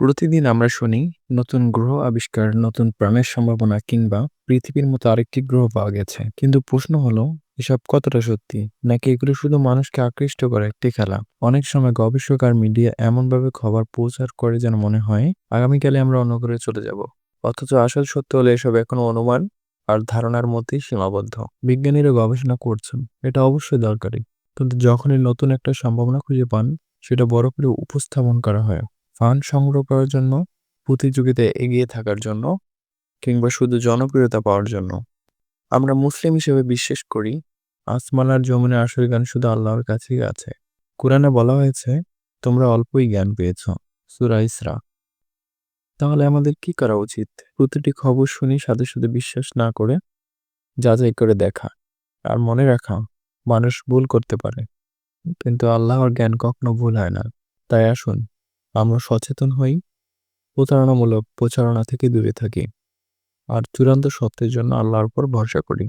প্রতিদিন আমরা শুনি নতুন গ্রহ আবিষ্কার, নতুন প্রাণের সম্ভাবনা কিংবা পৃথিবীর মতো আরেকটি গ্রহ পাওয়া গেছে। কিন্তু প্রশ্ন হলো এসব কতটা সত্যি? নাকি এগুলো শুধু মানুষকে আকৃষ্ট করে একটি খেলা? অনেক সময় গবেষক আর মিডিয়া এমনভাবে খবর প্রচার করে যেন মনে হয় আগামীকালে আমরা অন্য গ্রহে চলে যাব। অথচ আসল সত্য হলে এসব এখনও অনুমান আর ধারণার মধ্যেই সীমাবদ্ধ। বিজ্ঞানীরা গবেষণা করছেন, এটা অবশ্যই দরকারি। কিন্তু যখনই নতুন একটা সম্ভাবনা খুঁজে পান, সেটা বড় করে উপস্থাপন করা হয় ফান্ড সংগ্রহ করার জন্য, প্রতিযোগিতায় এগিয়ে থাকার জন্য কিংবা শুধু জনপ্রিয়তা পাওয়ার জন্য। আমরা মুসলিম হিসেবে বিশ্বাস করি আসমান আর আসল জ্ঞান শুধু আল্লাহর কাছেই আছে। কোরআনে বলা হয়েছে তোমরা অল্পই জ্ঞান পেয়েছ। সূরা ইসরা। তাহলে আমাদের কি করা উচিত? প্রতিটি খবর শুনি সাথে সাথে বিশ্বাস না করে যাচাই করে দেখা আর মনে রাখা মানুষ ভুল করতে পারে কিন্তু আল্লাহর জ্ঞান কখনো ভুল হয় না তাই আসুন আমরা সচেতন হই, প্রতারণামূলক প্রচারণা থেকে দূরে থাকি, আর চূড়ান্ত সত্যের জন্য আল্লাহর উপর ভরসা করি।